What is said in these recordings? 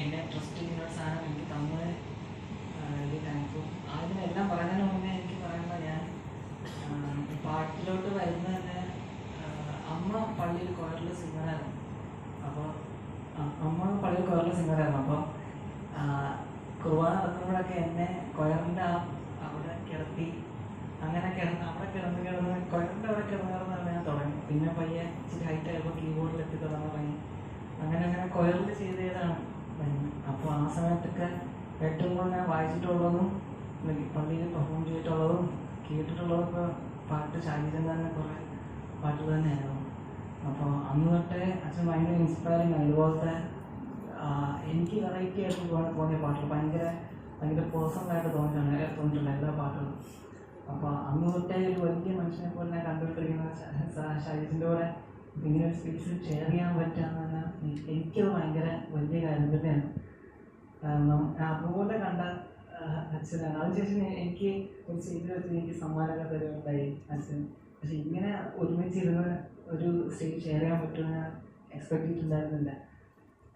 എന്നെ ട്രസ്റ്റ് ചെയ്യുന്ന സാധനം എനിക്ക് തന്നത് വലിയ താങ്ക്ഫുൾ അതിനെല്ലാം പറഞ്ഞതിന് മുന്നേ എനിക്ക് പറയുമ്പോൾ ഞാൻ പാട്ടിലോട്ട് വരുന്നത് തന്നെ അമ്മ പള്ളിയിൽ കൊയറിൽ സിംഗറായിരുന്നു. അപ്പോൾ അമ്മ പള്ളിയിൽ കൊയറിൽ സിംഗറായിരുന്നു. അപ്പോൾ കുർബാന നടക്കുമ്പോഴൊക്കെ എന്നെ കൊയറിന്റെ ആ അവിടെ കിടത്തി അങ്ങനെ കിടന്ന് അവിടെ കിടന്ന് കിടന്ന് കൊയറിന്റെ അവിടെ കിടന്ന് കിടന്നാണ് ഞാൻ തുടങ്ങി. പിന്നെ പയ്യെ ഇച്ചിരി ഹൈറ്റ് ആയപ്പോൾ കീബോർഡിലെത്തി തുടങ്ങാൻ തുടങ്ങി. അങ്ങനെ അങ്ങനെ കൊയറിൽ ചെയ്തതാണ് അപ്പോൾ ആ സമയത്തൊക്കെ ഏറ്റവും കൂടുതൽ വായിച്ചിട്ടുള്ളതും പള്ളിയിൽ പെർഫോം ചെയ്തിട്ടുള്ളതും കേട്ടിട്ടുള്ളതൊക്കെ പാട്ട് ശാരീരം തന്നെ കുറേ പാട്ടുകൾ തന്നെയായിരുന്നു. അപ്പോൾ അന്ന് തൊട്ടേ അച്ഛൻ ഭയങ്കര ഇൻസ്പയറിങ് ആണ്. ഇതുപോലത്തെ എനിക്ക് വെറൈറ്റി ആയിട്ട് തോന്നി- തോന്നിയ പാട്ടുകൾ. ഭയങ്കര ഭയങ്കര പേഴ്സണലായിട്ട് തോന്നിയിട്ടുണ്ട്. തോന്നിയിട്ടുണ്ട് എല്ലാ പാട്ടുകളും. അപ്പോൾ അന്ന് തൊട്ടേ ഒരു വലിയ മനുഷ്യനെ പോലെ ഞാൻ കണ്ടുകൊണ്ടിരിക്കുന്ന ശരീരത്തിന്റെ കൂടെ ഇങ്ങനെ ഒരു സ്പേസിൽ ഷെയർ ചെയ്യാൻ പറ്റാന്ന് എനിക്കത് ഭയങ്കര വലിയ കാര്യം തന്നെയാണ്. കാരണം അതുപോലെ കണ്ട അച്ഛനാണ് അതിനുശേഷം എനിക്ക് ഒരു സ്റ്റേജിൽ വെച്ച് എനിക്ക് സമ്മാനമൊക്കെ തരുന്നുണ്ടായി അച്ഛൻ പക്ഷെ ഇങ്ങനെ ഒരുമിച്ചിരുന്ന് ഒരു സ്റ്റേജ് ഷെയർ ചെയ്യാൻ പറ്റുമെന്ന് ഞാൻ എക്സ്പെക്ട് ചെയ്തിട്ടുണ്ടായിരുന്നില്ല.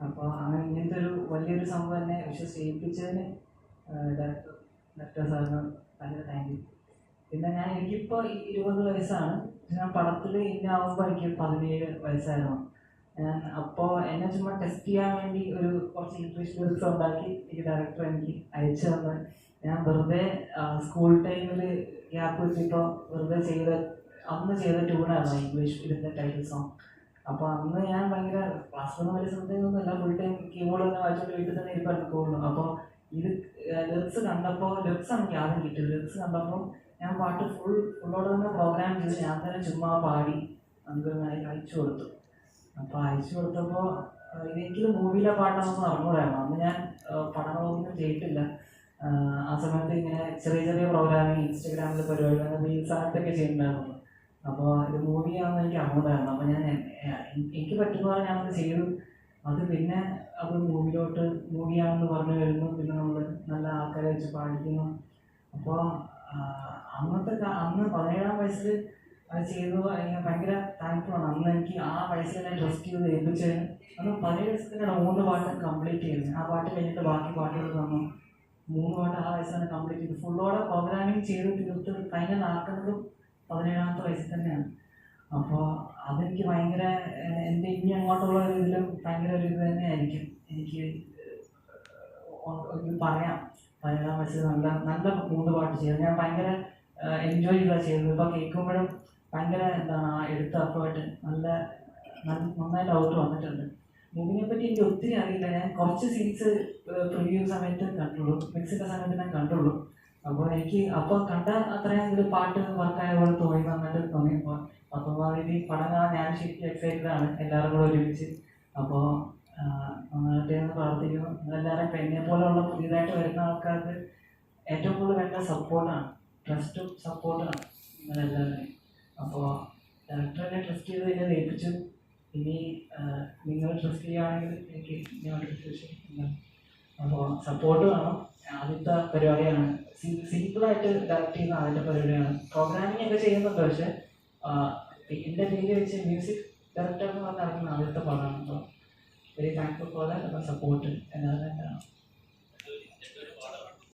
അപ്പോൾ അങ്ങനെ ഇങ്ങനത്തെ ഒരു വലിയൊരു സംഭവം എന്നെ വിശ്വസിപ്പിച്ചതിന് ഡയറക്ടർ ഡയറക്ടർ സാറിന് ഭയങ്കര താങ്ക് യു പിന്നെ ഞാൻ എനിക്കിപ്പോൾ ഇരുപത് വയസ്സാണ്. പക്ഷെ ഞാൻ പടത്തിൽ ഇന്നാവുമ്പോൾ എനിക്ക് പതിനേഴ് വയസ്സായിരുന്നു. ഞാൻ അപ്പോൾ എന്നെ ചുമ്മാ ടെസ്റ്റ് ചെയ്യാൻ വേണ്ടി ഒരു കുറച്ച് ഇംഗ്ലീഷ് ലിറിക്സ് ഉണ്ടാക്കി എനിക്ക് ഡയറക്ടർ എനിക്ക് അയച്ചു തന്ന്. ഞാൻ വെറുതെ സ്കൂൾ ടൈമിൽ ഗ്യാപ്പ് വെച്ചിട്ടോ വെറുതെ ചെയ്ത അന്ന് ചെയ്ത ട്യൂണായിരുന്നു ഇംഗ്ലീഷ് ഇതിന്റെ ടൈറ്റിൽ സോങ് അപ്പോൾ അന്ന് ഞാൻ ഭയങ്കര ക്ലാസ്സിലൊന്നും വലിയ ശ്രദ്ധയൊന്നുമില്ല. ഫുൾ ടൈം കീബോർഡ് തന്നെ വായിച്ചോണ്ട് വീട്ടിൽ തന്നെ ഇരിപ്പായിരുന്നു പോകുന്നു അപ്പോൾ ഇത് ലിറിക്സ് കണ്ടപ്പോൾ ലിറിക്സ് എനിക്ക് ആദ്യം കിട്ടിയത്. ലിറിക്സ് കണ്ടപ്പോൾ ഞാൻ പാട്ട് ഫുൾ ഫുള്ളോട് തന്നെ പ്രോഗ്രാം ചെയ്ത് ഞാൻ തന്നെ ചുമ്മാ പാടി അങ്കിളിനായി അയച്ചു കൊടുത്തു. അപ്പോൾ അയച്ചു കൊടുത്തപ്പോൾ എനിക്കിത് മൂവിയിലെ പാട്ടാണെന്ന് അറിഞ്ഞൂടായിരുന്നു. അന്ന് ഞാൻ പഠനമൊന്നും ചെയ്തിട്ടില്ല ആ, സമയത്ത് ഇങ്ങനെ ചെറിയ ചെറിയ പ്രോഗ്രാമിങ് ഇൻസ്റ്റഗ്രാമിൽ പരിപാടി റീൽസ് അങ്ങനത്തെയൊക്കെ ചെയ്യുന്നുണ്ടായിരുന്നു. അപ്പോൾ ഇത് മൂവിയാണെന്ന് എനിക്ക് അറിഞ്ഞൂടായിരുന്നു. അപ്പോൾ ഞാൻ എനിക്ക് പറ്റുന്ന പോലെ ഞാനത് ചെയ്തു. അത് പിന്നെ അത് മൂവിയിലോട്ട് മൂവിയാണെന്ന് പറഞ്ഞു വരുന്നു. പിന്നെ നമ്മൾ നല്ല ആൾക്കാരെ വെച്ച് പാടിക്കുന്നു. അപ്പോൾ അന്നത്തെ കാ- അന്ന് പതിനേഴാം വയസ്സിൽ ചെയ്തു എനിക്ക് ഭയങ്കര താങ്ക്ഫുൾ ആണ് അന്ന് എനിക്ക് ആ വയസ്സിൽ തന്നെ ട്രസ്റ്റ് ചെയ്ത് ഏൽപ്പിച്ചതിന് അന്ന് പതിനേഴ് വയസ്സിലാണ് മൂന്ന് പാട്ട് കംപ്ലീറ്റ് ചെയ്തു ആ പാട്ട് കഴിഞ്ഞിട്ട് ബാക്കി പാട്ടുകൾ തന്നു മൂന്ന് പാട്ട് ആ വയസ്സിൽ തന്നെ കംപ്ലീറ്റ് ചെയ്തു. ഫുള്ളോടെ പ്രോഗ്രാമിങ് ചെയ്ത് തീർത്ത് കഴിഞ്ഞ നാൽക്കുന്നതും പതിനേഴാമത്തെ വയസ്സിൽ തന്നെയാണ്. അപ്പോൾ അതെനിക്ക് ഭയങ്കര എന്റെ ഇനി അങ്ങോട്ടുള്ള ഒരു ഇതിലും ഭയങ്കര ഒരു ഇത് തന്നെയായിരിക്കും. എനിക്ക് പറയാം. പതിനേഴാം വയസ്സിൽ നല്ല നല്ല മൂന്ന് പാട്ട് ചെയ്തു. ഞാൻ ഭയങ്കര എൻജോയ് ചെയ്താ ചെയ്തത് ഇപ്പോൾ കേൾക്കുമ്പോഴും ഭയങ്കര എന്താണ് എടുത്ത അപ്പമായിട്ട് നല്ല നന്നായിട്ട് ഔട്ട് വന്നിട്ടുണ്ട്. മൂവിനെ പറ്റി എനിക്ക് ഒത്തിരി അറിയില്ല. ഞാൻ കുറച്ച് സീൻസ് പ്രിവ്യൂ സമയത്ത് കണ്ടുള്ളൂ. മിക്സിന്റെ സമയത്ത് ഞാൻ കണ്ടുള്ളൂ. അപ്പോൾ എനിക്ക് അപ്പോൾ കണ്ട അത്രയും ഒരു പാട്ട് വർക്കായ പോലെ തോന്നി നന്നായിട്ട് തോന്നി അപ്പോൾ പത്തൊമ്പതാം തീയതി പടം കാണാൻ ഞാൻ ശരിക്കും എക്സൈറ്റഡ് ആണ്. എല്ലാവരും കൂടെ ഒരുമിച്ച്. അപ്പോൾ നന്നായിട്ട് പ്രവർത്തിക്കുന്നു. എല്ലാവരും എന്നെ പോലെയുള്ള പുതിയതായിട്ട് വരുന്ന ആൾക്കാർക്ക് ഏറ്റവും കൂടുതൽ വേണ്ട സപ്പോർട്ടാണ് ട്രസ്റ്റും സപ്പോർട്ടാണ് നിങ്ങളെല്ലാവരും അപ്പോൾ ഡയറക്ടറെ ട്രസ്റ്റ് ചെയ്ത് എന്നെ ഏൽപ്പിച്ചു. ഇനി നിങ്ങൾ ട്രസ്റ്റ് ചെയ്യുകയാണെങ്കിൽ എനിക്ക് ഞാൻ വിശേഷം അപ്പോൾ സപ്പോർട്ട് വേണം. ആദ്യത്തെ പരിപാടിയാണ്. സിമ്പിളായിട്ട് ഡയറക്റ്റ് ചെയ്യുന്ന ആദ്യത്തെ പരിപാടിയാണ്. പ്രോഗ്രാമിംഗ് ഒക്കെ ചെയ്യുന്നുണ്ട് പക്ഷേ എന്റെ പേര് വെച്ച് മ്യൂസിക് ഡയറക്ടർ എന്ന് പറഞ്ഞ് ആദ്യത്തെ പടമാണ്. അപ്പോൾ very thankful for that support എല്ലാവരും